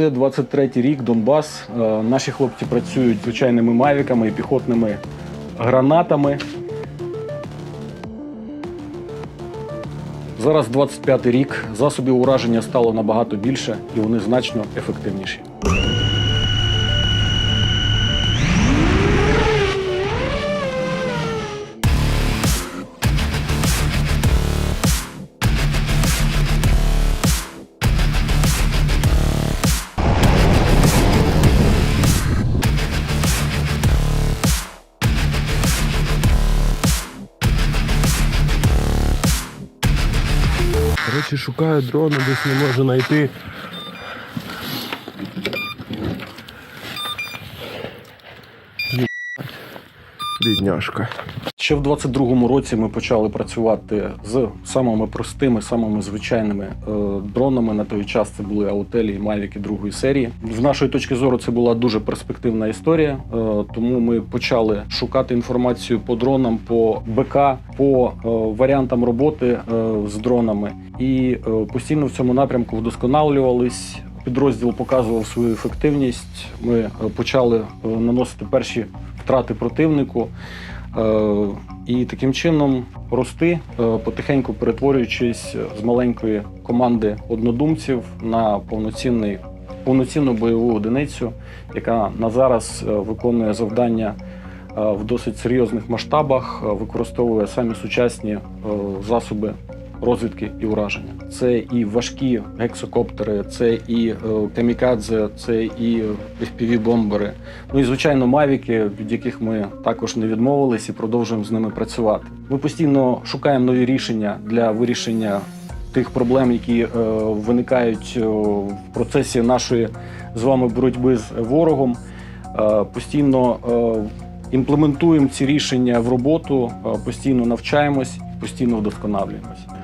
Це 23-й рік, Донбас. Е, Наші хлопці працюють звичайними мавіками і піхотними гранатами. Зараз 25-й рік. Засобів ураження стало набагато більше і вони значно ефективніші. Коротше, шукаю дрона, десь не можу знайти. Єбать. Бідняшка. Ще в 22-му році ми почали працювати з самими простими, самими звичайними е, дронами. На той час це були аутелі і мавіки другої серії. З нашої точки зору, це була дуже перспективна історія. е, тому ми почали шукати інформацію по дронам, по БК, по е, варіантам роботи е, з дронами. І е, постійно в цьому напрямку вдосконалювались. Підрозділ показував свою ефективність. Ми е, почали е, наносити перші втрати противнику. Е, І таким чином рости, е, потихеньку перетворюючись з маленької команди однодумців на повноцінний, повноцінну бойову одиницю, яка на зараз е, виконує завдання в досить серйозних масштабах, використовує самі сучасні засоби розвідки і ураження. Це і важкі гексокоптери, це і е, камікадзе, це і FPV-бомбери. Ну і звичайно, мавіки, від яких ми також не відмовились і продовжуємо з ними працювати. Ми постійно шукаємо нові рішення для вирішення тих проблем, які е, виникають е, в процесі нашої з вами боротьби з ворогом. Е, постійно е, імплементуємо ці рішення в роботу, е, постійно навчаємось, постійно вдосконалюємось.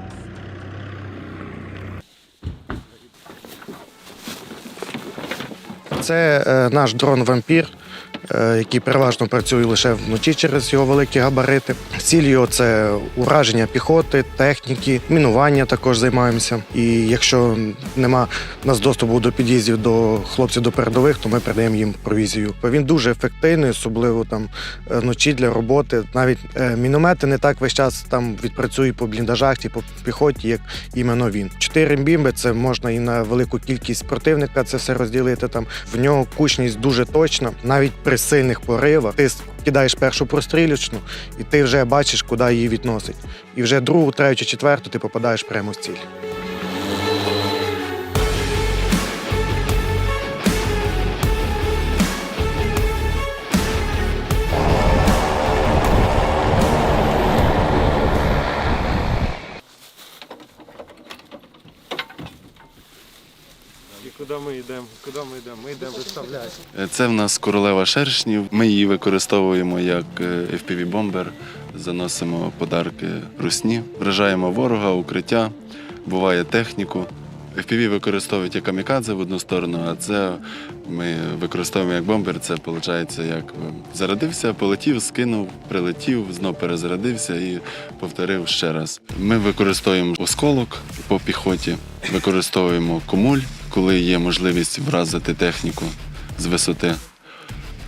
Це е, наш дрон вампір, який переважно працює лише вночі через його великі габарити. Ціль його це ураження піхоти, техніки, мінування також займаємося. І якщо нема у нас доступу до під'їздів до хлопців до передових, то ми передаємо їм провізію. Він дуже ефективний, особливо там е, вночі для роботи. Навіть е, міномети не так весь час там відпрацюють по бліндажах і по піхоті, як іменно він. Чотири бімби це можна і на велику кількість противника це все розділити. Там в нього кучність дуже точна. Навіть при сильних поривах ти кидаєш першу прострілючну, і ти вже бачиш, куди її відносить. І вже другу, третю, четверту ти попадаєш прямо в ціль. Куди ми йдемо? Куди ми йдемо? Ми йдемо виставляти. Це в нас королева шершнів. Ми її використовуємо як FPV-бомбер, заносимо подарки русні, вражаємо ворога, укриття, буває техніку. FPV використовують як камікадзе в одну сторону, а це ми використовуємо як бомбер. Це виходить, як е, зарядився, полетів, скинув, прилетів, знов перезарядився і повторив ще раз. Ми використовуємо осколок по піхоті, використовуємо комуль, коли є можливість вразити техніку з висоти.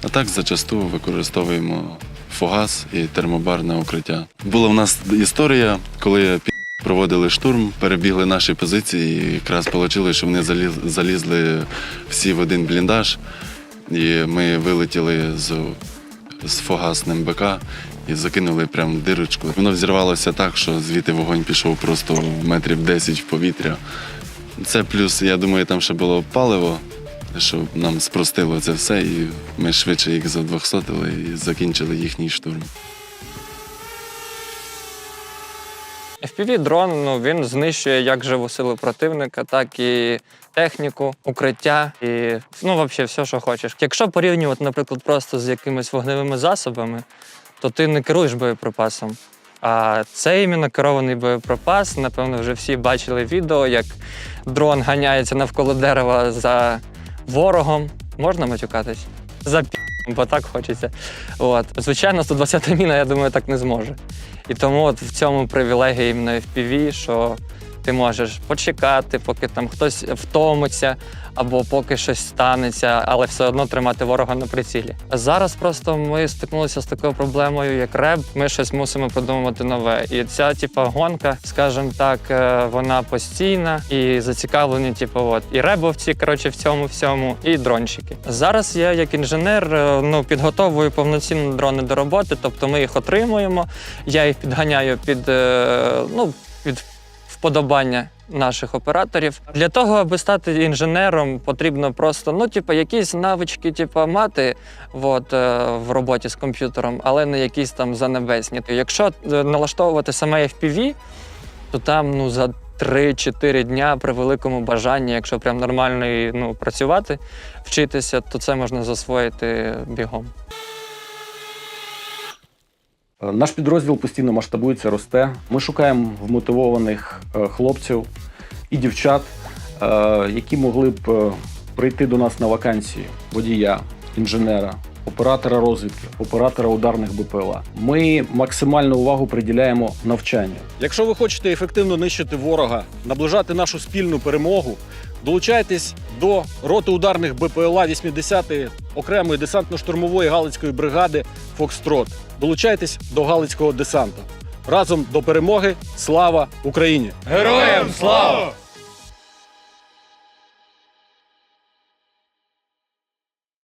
А так зачасту використовуємо фугас і термобарне укриття. Була в нас історія, коли проводили штурм, перебігли наші позиції, і якраз вийшло, що вони залізли всі в один бліндаж, і ми вилетіли з, з фугасним БК і закинули прямо дирочку. Воно взірвалося так, що звідти вогонь пішов просто метрів 10 в повітря. Це плюс, я думаю, там ще було паливо, що нам спростило це все, і ми швидше їх задвохсотили і закінчили їхній штурм. FPV-дрон ну, він знищує як живу силу противника, так і техніку, укриття і ну, взагалі все, що хочеш. Якщо порівнювати, наприклад, просто з якимись вогневими засобами, то ти не керуєш боєприпасом. А це іменно керований боєприпас. Напевно, вже всі бачили відео, як дрон ганяється навколо дерева за ворогом. Можна матюкатись? За пі, бо так хочеться. От. Звичайно, 120 міна, я думаю, так не зможе. І тому от в цьому привілегія іменно FPV, що Ти можеш почекати, поки там хтось втомиться, або поки щось станеться, але все одно тримати ворога на прицілі. Зараз просто ми стикнулися з такою проблемою, як реб. Ми щось мусимо придумувати нове. І ця, типа, гонка, скажімо так, е, вона постійна і зацікавлені, типу, от і ребовці, коротше, в цьому всьому, і дронщики. Зараз я, як інженер, е, ну підготовую повноцінно дрони до роботи, тобто ми їх отримуємо. Я їх підганяю під е, ну під вподобання наших операторів. Для того, аби стати інженером, потрібно просто ну, типу, якісь навички, типу, мати от, е, в роботі з комп'ютером, але не якісь там занебесні. Якщо е, налаштовувати саме FPV, то там ну, за 3-4 дня при великому бажанні, якщо прям нормально ну, працювати, вчитися, то це можна засвоїти бігом. Е, Наш підрозділ постійно масштабується, росте. Ми шукаємо вмотивованих е, хлопців і дівчат, е, які могли б прийти до нас на вакансії водія, інженера, оператора розвідки, оператора ударних БПЛА. Ми максимальну увагу приділяємо навчанню. Якщо ви хочете ефективно нищити ворога, наближати нашу спільну перемогу, долучайтесь до роти ударних БПЛА 80-ї окремої десантно-штурмової галицької бригади Фокстрот. Долучайтесь до Галицького десанту. Разом до перемоги. Слава Україні! Героям слава!